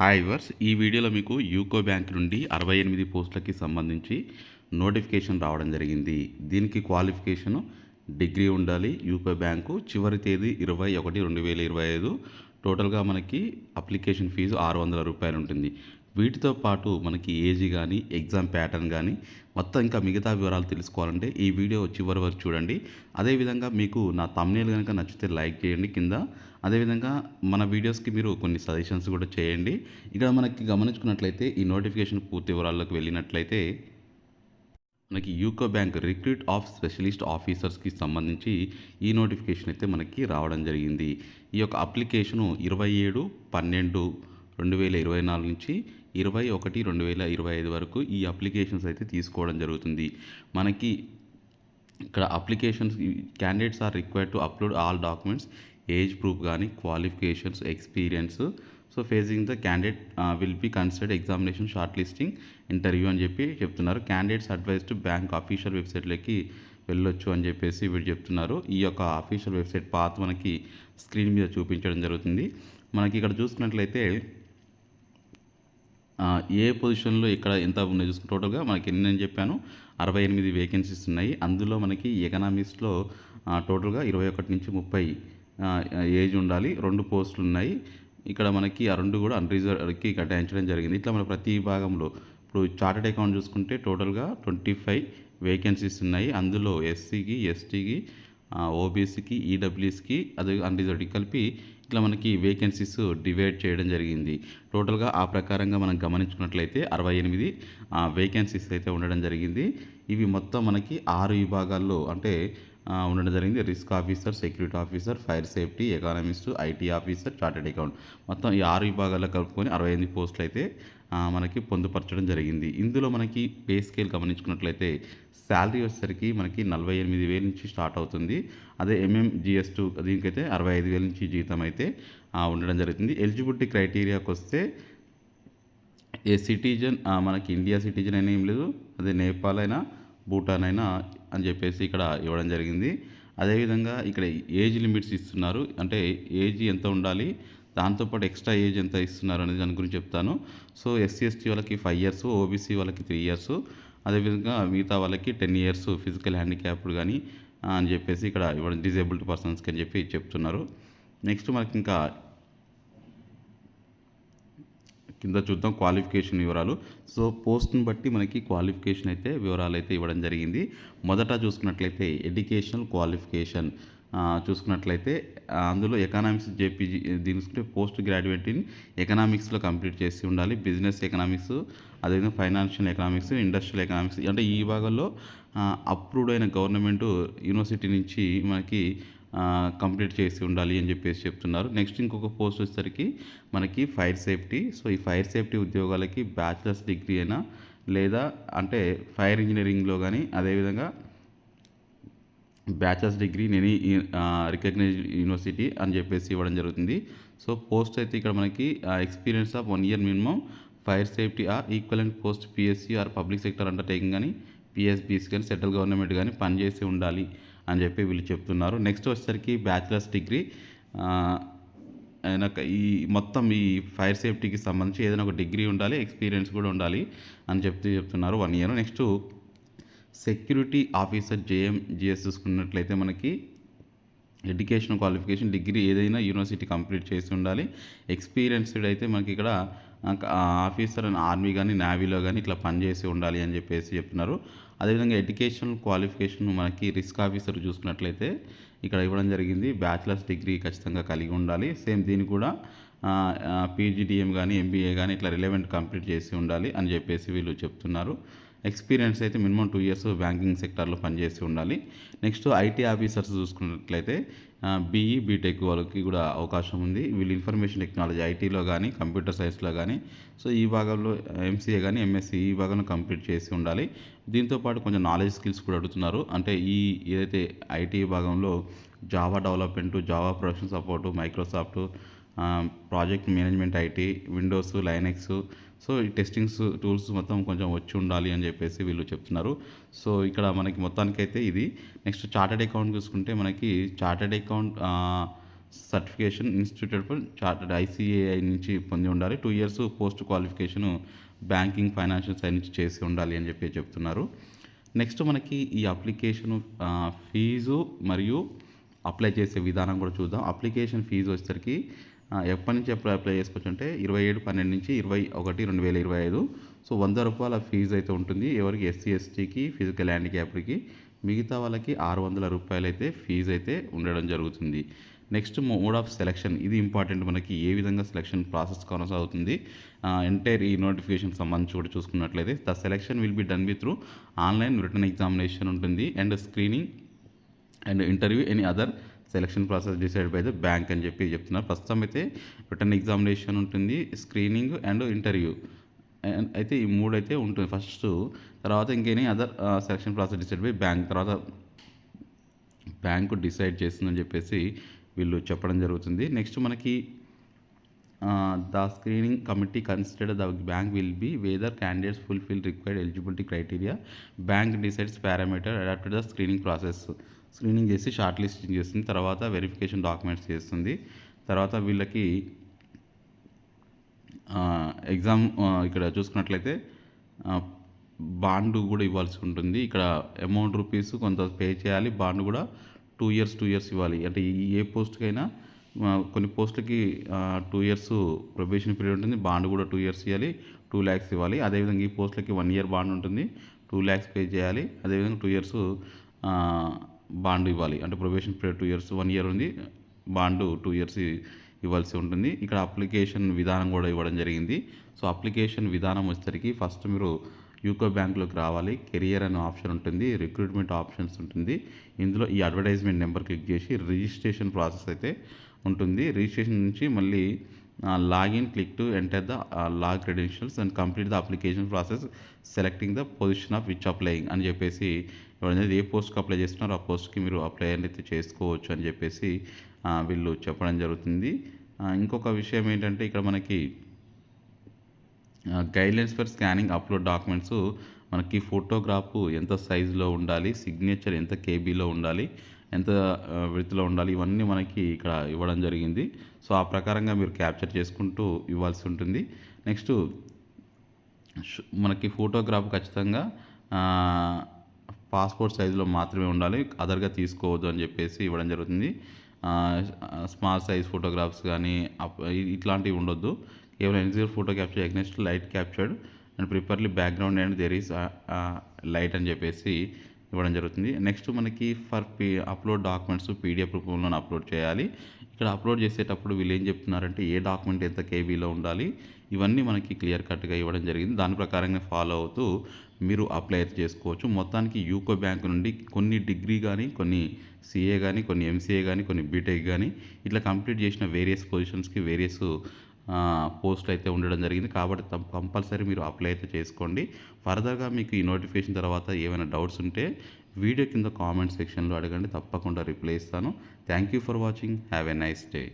Hi verse ఈ వీడియోలో మీకు యూకో బ్యాంక్ నుండి అరవై ఎనిమిది పోస్టులకి సంబంధించి నోటిఫికేషన్ రావడం జరిగింది. దీనికి క్వాలిఫికేషను డిగ్రీ ఉండాలి. యూకో బ్యాంకు చివరి తేదీ ఇరవై ఒకటి రెండు వేల ఇరవై ఐదు. టోటల్గా మనకి అప్లికేషన్ ఫీజు ఆరు వందల రూపాయలు ఉంటుంది. వీటితో పాటు మనకి ఏజ్ కానీ ఎగ్జామ్ ప్యాటర్న్ కానీ మొత్తం ఇంకా మిగతా వివరాలు తెలుసుకోవాలంటే ఈ వీడియో చివరి వరకు చూడండి. అదేవిధంగా మీకు నా తమ్నేలు కనుక నచ్చితే లైక్ చేయండి కింద. అదేవిధంగా మన వీడియోస్కి మీరు కొన్ని సజెషన్స్ కూడా చేయండి. ఇక్కడ మనకి గమనించుకున్నట్లయితే ఈ నోటిఫికేషన్ పూర్తి వివరాల్లోకి వెళ్ళినట్లయితే మనకి UCO bank recruit of specialist ఆఫీసర్స్కి సంబంధించి ఈ నోటిఫికేషన్ అయితే మనకి రావడం జరిగింది. ఈ యొక్క అప్లికేషను ఇరవై ఏడు పన్నెండు రెండు వేల ఇరవై నాలుగు నుంచి ఇరవై ఒకటి రెండు వేల ఇరవై ఐదు వరకు ఈ అప్లికేషన్స్ అయితే తీసుకోవడం జరుగుతుంది. మనకి ఇక్కడ applications candidates are required to upload all documents age proof కానీ qualifications experience so facing the candidate will be considered examination short listing interview అని చెప్పి చెప్తున్నారు. Candidates advise to bank official వెబ్సైట్లోకి వెళ్ళొచ్చు అని చెప్పేసి వీడు చెప్తున్నారు. ఈ యొక్క అఫీషియల్ వెబ్సైట్ పాత మనకి స్క్రీన్ మీద చూపించడం జరుగుతుంది. మనకి ఇక్కడ చూసుకున్నట్లయితే ఏ పొజిషన్లో ఇక్కడ ఎంత ఉన్నాయి చూసుకుని టోటల్గా మనకి ఎన్ని నేను చెప్పాను? అరవై ఎనిమిది వేకెన్సీస్ ఉన్నాయి. అందులో మనకి ఎకనామిక్స్లో టోటల్గా ఇరవై ఒకటి నుంచి ముప్పై ఏజ్ ఉండాలి. రెండు పోస్టులు ఉన్నాయి. ఇక్కడ మనకి ఆ రెండు కూడా అన్రిజర్వ్కి కేటాయించడం జరిగింది. ఇట్లా మన ప్రతి భాగంలో ఇప్పుడు చార్టెడ్ అకౌంట్ చూసుకుంటే టోటల్గా ట్వంటీ ఫైవ్ వేకెన్సీస్ ఉన్నాయి. అందులో ఎస్సీకి ఎస్టీకి ఓబీసీకి ఈడబ్ల్యూఎస్కి అదే అన్రిజర్వ్డ్కి కలిపి ఇట్లా మనకి వేకెన్సీస్ డివైడ్ చేయడం జరిగింది. టోటల్గా ఆ ప్రకారంగా మనం గమనించుకున్నట్లయితే అరవై ఎనిమిది వేకెన్సీస్ అయితే ఉండడం జరిగింది. ఇవి మొత్తం మనకి ఆరు విభాగాల్లో అంటే ఉండడం జరిగింది. Risk officer security officer fire safety economist IT officer chartered account మొత్తం ఈ ఆరు విభాగాల్లో కలుపుకొని అరవై ఎనిమిది పోస్టులు అయితే మనకి పొందుపరచడం జరిగింది. ఇందులో మనకి పే స్కేల్ గమనించుకున్నట్లయితే శాలరీ వచ్చేసరికి మనకి నలభై ఎనిమిది వేల నుంచి స్టార్ట్ అవుతుంది. అదే ఎంఎం జిఎస్ టూ దీనికైతే అరవై ఐదు వేల నుంచి జీతం అయితే ఉండడం జరుగుతుంది. ఎలిజిబిలిటీ క్రైటీరియాకి వస్తే ఏ సిటిజన్ మనకి ఇండియా సిటిజన్ అయినా ఏం లేదు అదే నేపాల్ అయినా భూటాన్ అయినా అని చెప్పేసి ఇక్కడ ఇవ్వడం జరిగింది. అదేవిధంగా ఇక్కడ ఏజ్ లిమిట్స్ ఇస్తున్నారు. అంటే ఏజ్ ఎంత ఉండాలి దాంతోపాటు ఎక్స్ట్రా ఏజ్ ఎంత ఇస్తున్నారు అనేది దాని గురించి చెప్తాను. సో ఎస్సీ ఎస్టీ వాళ్ళకి ఫైవ్ ఇయర్స్ ఓబీసీ వాళ్ళకి త్రీ ఇయర్స్ అదేవిధంగా మిగతా వాళ్ళకి టెన్ ఇయర్స్ ఫిజికల్ హ్యాండిక్యాప్డ్ కానీ అని చెప్పేసి ఇక్కడ ఇవ్వడం డిజేబుల్డ్ పర్సన్స్కి అని చెప్పి చెప్తున్నారు. నెక్స్ట్ మనకి ఇంకా కింద చూద్దాం క్వాలిఫికేషన్ వివరాలు. సో పోస్ట్ని బట్టి మనకి క్వాలిఫికేషన్ అయితే వివరాలు అయితే ఇవ్వడం జరిగింది. మొదట చూసుకున్నట్లయితే ఎడ్యుకేషనల్ క్వాలిఫికేషన్. చూసుకున్నట్లయితే అందులో ఎకనామిక్స్ జేపీజీ దీని చూసుకుంటే పోస్ట్ గ్రాడ్యుయేట్ ఇన్ ఎకనామిక్స్లో కంప్లీట్ చేసి ఉండాలి. బిజినెస్ ఎకనామిక్స్ అదేవిధంగా ఫైనాన్షియల్ ఎకనామిక్స్ ఇండస్ట్రియల్ ఎకనామిక్స్. అంటే ఈ భాగంలో అప్రూవ్డ్ అయిన గవర్నమెంట్ యూనివర్సిటీ నుంచి మనకి కంప్లీట్ చేసి ఉండాలి అని చెప్పేసి చెప్తున్నారు. నెక్స్ట్ ఇంకొక పోస్ట్ వచ్చేసరికి మనకి ఫైర్ సేఫ్టీ. సో ఈ ఫైర్ సేఫ్టీ ఉద్యోగాలకి బ్యాచిలర్స్ డిగ్రీ అయినా లేదా అంటే ఫైర్ ఇంజనీరింగ్లో కానీ అదేవిధంగా బ్యాచిలర్స్ డిగ్రీ నేను రికగ్నైజ్డ్ యూనివర్సిటీ అని చెప్పేసి ఇవ్వడం జరుగుతుంది. సో పోస్ట్ అయితే ఇక్కడ మనకి experience of one year minimum fire safety or equivalent post PSC or public sector undertaking కానీ పిఎస్బీస్ కానీ సెంట్రల్ గవర్నమెంట్ కానీ పనిచేసి ఉండాలి. అని చెప్పి వీళ్ళు చెప్తున్నారు. నెక్స్ట్ వచ్చేసరికి బ్యాచిలర్స్ డిగ్రీ అయినాక ఈ మొత్తం ఈ ఫైర్ సేఫ్టీకి సంబంధించి ఏదైనా ఒక డిగ్రీ ఉండాలి ఎక్స్పీరియన్స్ కూడా ఉండాలి అని చెప్తూ చెప్తున్నారు one year next security officer JM GS చూసుకున్నట్లయితే మనకి ఎడ్యుకేషన్ క్వాలిఫికేషన్ డిగ్రీ ఏదైనా యూనివర్సిటీ కంప్లీట్ చేసి ఉండాలి. ఎక్స్పీరియన్స్డ్ అయితే మనకి ఇక్కడ ఆఫీసర్ అండ్ ఆర్మీ కానీ నేవీలో కానీ ఇట్లా పనిచేసి ఉండాలి అని చెప్పేసి చెప్తున్నారు. అదేవిధంగా ఎడ్యుకేషన్ క్వాలిఫికేషన్ మనకి రిస్క్ ఆఫీసర్ చూసుకున్నట్లయితే ఇక్కడ ఇవ్వడం జరిగింది. బ్యాచిలర్స్ డిగ్రీ ఖచ్చితంగా కలిగి ఉండాలి. సేమ్ దీన్ని కూడా పీజీడిఎం కానీ ఎంబీఏ కానీ ఇట్లా రిలవెంట్ కంప్లీట్ చేసి ఉండాలి అని చెప్పేసి వీళ్ళు చెప్తున్నారు. ఎక్స్పీరియన్స్ అయితే మినిమం టూ ఇయర్స్ బ్యాంకింగ్ సెక్టార్లో పనిచేసి ఉండాలి. నెక్స్ట్ ఐటీ ఆఫీసర్స్ చూసుకున్నట్లయితే బీఈ బీటెక్ వాళ్ళకి కూడా అవకాశం ఉంది. వీళ్ళు ఇన్ఫర్మేషన్ టెక్నాలజీ ఐటీలో కానీ కంప్యూటర్ సైన్స్లో కానీ సో ఈ భాగంలో ఎంసీఏ కానీ ఎంఎస్సీ ఈ భాగంలో కంప్లీట్ చేసి ఉండాలి. దీంతో పాటు కొంచెం నాలెడ్జ్ స్కిల్స్ కూడా అడుగుతున్నారు. అంటే ఈ ఏదైతే ఐటీ భాగంలో Java development Java production support Microsoft project management IT Windows Linux so ఈ టెస్టింగ్స్ టూల్స్ మొత్తం కొంచెం వచ్చి ఉండాలి అని చెప్పేసి వీళ్ళు చెప్తున్నారు. సో ఇక్కడ మనకి మొత్తానికైతే ఇది. నెక్స్ట్ చార్టెడ్ అకౌంట్ చూసుకుంటే మనకి chartered account certification institute for chartered ICAI నుంచి పొంది ఉండాలి. Two years post qualification banking financial side నుంచి చేసి ఉండాలి అని చెప్పి చెప్తున్నారు. నెక్స్ట్ మనకి ఈ అప్లికేషన్ ఫీజు మరియు అప్లై చేసే విధానం కూడా చూద్దాం. అప్లికేషన్ ఫీజు వచ్చేసరికి ఎప్పటి నుంచి ఎప్పుడు అప్లై చేసుకోవచ్చు అంటే ఇరవై ఏడు పన్నెండు నుంచి ఇరవై ఒకటి రెండు వేల ఇరవై ఐదు. సో వంద రూపాయల ఫీజు అయితే ఉంటుంది. ఎవరికి ఎస్సీ ఎస్టీకి ఫిజికల్ హ్యాండిక్యాప్డ్కి మిగతా వాళ్ళకి ఆరు వందల రూపాయలు అయితే ఫీజు అయితే ఉండడం జరుగుతుంది. నెక్స్ట్ మోడ్ ఆఫ్ సెలక్షన్ ఇది ఇంపార్టెంట్ మనకి ఏ విధంగా సెలక్షన్ ప్రాసెస్ కొనసాగుతుంది. ఎంటైర్ ఈ నోటిఫికేషన్ సంబంధించి కూడా చూసుకున్నట్లయితే the selection will be done with through online written examination ఉంటుంది. And screening and interview any other selection process decide by the bank అని చెప్పి చెప్తున్నారు. ప్రస్తుతం అయితే రిటర్న్ ఎగ్జామినేషన్ ఉంటుంది స్క్రీనింగ్ అండ్ ఇంటర్వ్యూ అండ్ అయితే ఈ మూడు అయితే ఉంటుంది. ఫస్ట్ తర్వాత ఇంకేని other selection process decide by bank తర్వాత బ్యాంకు డిసైడ్ చేస్తుందని చెప్పేసి వీళ్ళు చెప్పడం జరుగుతుంది. నెక్స్ట్ మనకి the screening committee consider the bank will be whether candidates fulfil required eligibility criteria bank decides parameter adapted the screening process screening చేసి short listing చేస్తుంది తర్వాత వెరిఫికేషన్ డాక్యుమెంట్స్ చేస్తుంది. తర్వాత వీళ్ళకి ఎగ్జామ్ ఇక్కడ చూసుకున్నట్లయితే బాండ్ కూడా ఇవ్వాల్సి ఉంటుంది. ఇక్కడ అమౌంట్ రూపీస్ కొంత పే చేయాలి. బాండ్ కూడా టూ ఇయర్స్ టూ ఇయర్స్ ఇవ్వాలి. అంటే ఏ పోస్ట్కైనా కొన్ని పోస్టులకి టూ ఇయర్స్ ప్రొబేషన్ పీరియడ్ ఉంటుంది. బాండ్ కూడా టూ ఇయర్స్ ఇవ్వాలి టూ ల్యాక్స్ ఇవ్వాలి. అదేవిధంగా ఈ పోస్టులకి వన్ ఇయర్ బాండ్ ఉంటుంది. టూ ల్యాక్స్ పే చేయాలి. అదేవిధంగా టూ ఇయర్స్ బాండ్ ఇవ్వాలి. అంటే probation period two years one year ఉంది. బాండ్ టూ ఇయర్స్ ఇవ్వాల్సి ఉంటుంది. ఇక్కడ అప్లికేషన్ విధానం కూడా ఇవ్వడం జరిగింది. సో అప్లికేషన్ విధానం వచ్చేసరికి ఫస్ట్ మీరు యూకో బ్యాంక్లోకి రావాలి. కెరియర్ అనే ఆప్షన్ ఉంటుంది. రిక్రూట్మెంట్ ఆప్షన్స్ ఉంటుంది. ఇందులో ఈ అడ్వర్టైజ్మెంట్ నెంబర్ క్లిక్ చేసి రిజిస్ట్రేషన్ ప్రాసెస్ అయితే ఉంటుంది. రిజిస్ట్రేషన్ నుంచి మళ్ళీ login click to enter the log credentials and complete the application process selecting the position of which applying అని చెప్పేసి ఎవరైనా ఏ పోస్ట్కి అప్లై చేస్తున్నారో ఆ పోస్ట్కి మీరు అప్లై అనేది చేసుకోవచ్చు అని చెప్పేసి వీళ్ళు చెప్పడం జరుగుతుంది. ఇంకొక విషయం ఏంటంటే ఇక్కడ మనకి guidelines for scanning upload documents మనకి ఫోటోగ్రాఫ్ ఎంత సైజులో ఉండాలి సిగ్నేచర్ ఎంత కేబీలో ఉండాలి ఎంత విడతలో ఉండాలి ఇవన్నీ మనకి ఇక్కడ ఇవ్వడం జరిగింది. సో ఆ ప్రకారంగా మీరు క్యాప్చర్ చేసుకుంటూ ఇవ్వాల్సి ఉంటుంది. నెక్స్ట్ మనకి ఫోటోగ్రాఫ్ ఖచ్చితంగా పాస్పోర్ట్ సైజులో మాత్రమే ఉండాలి. అదర్గా తీసుకోవద్దు అని చెప్పేసి ఇవ్వడం జరుగుతుంది. స్మాల్ సైజ్ ఫోటోగ్రాఫ్స్ కానీ అప్- ఇట్లాంటివి ఉండొద్దు. కేవలం NGO photo capture against light captured and properly background and there is light అని చెప్పేసి ఇవ్వడం జరుగుతుంది. నెక్స్ట్ మనకి for P upload documents PDF రూపంలో అప్లోడ్ చేయాలి. ఇక్కడ అప్లోడ్ చేసేటప్పుడు వీళ్ళు ఏం చెప్తున్నారంటే ఏ డాక్యుమెంట్ ఎంత కేబీలో ఉండాలి ఇవన్నీ మనకి క్లియర్ కట్గా ఇవ్వడం జరిగింది. దాని ప్రకారంగా ఫాలో అవుతూ మీరు అప్లై అయితే చేసుకోవచ్చు. మొత్తానికి యూకో బ్యాంక్ నుండి కొన్ని డిగ్రీ కానీ కొన్ని సిఏ కానీ కొన్ని ఎంసీఏ కానీ కొన్ని బీటెక్ కానీ ఇట్లా కంప్లీట్ చేసిన వేరియస్ పొజిషన్స్కి వేరియస్ పోస్టులు అయితే ఉండడం జరిగింది. కాబట్టి కంపల్సరీ మీరు అప్లై అయితే చేసుకోండి. ఫర్దర్గా మీకు ఈ నోటిఫికేషన్ తర్వాత ఏమైనా డౌట్స్ ఉంటే వీడియో కింద కామెంట్ సెక్షన్లో అడగండి. తప్పకుండా రిప్లై ఇస్తాను. Thank you for watching. Have a nice day.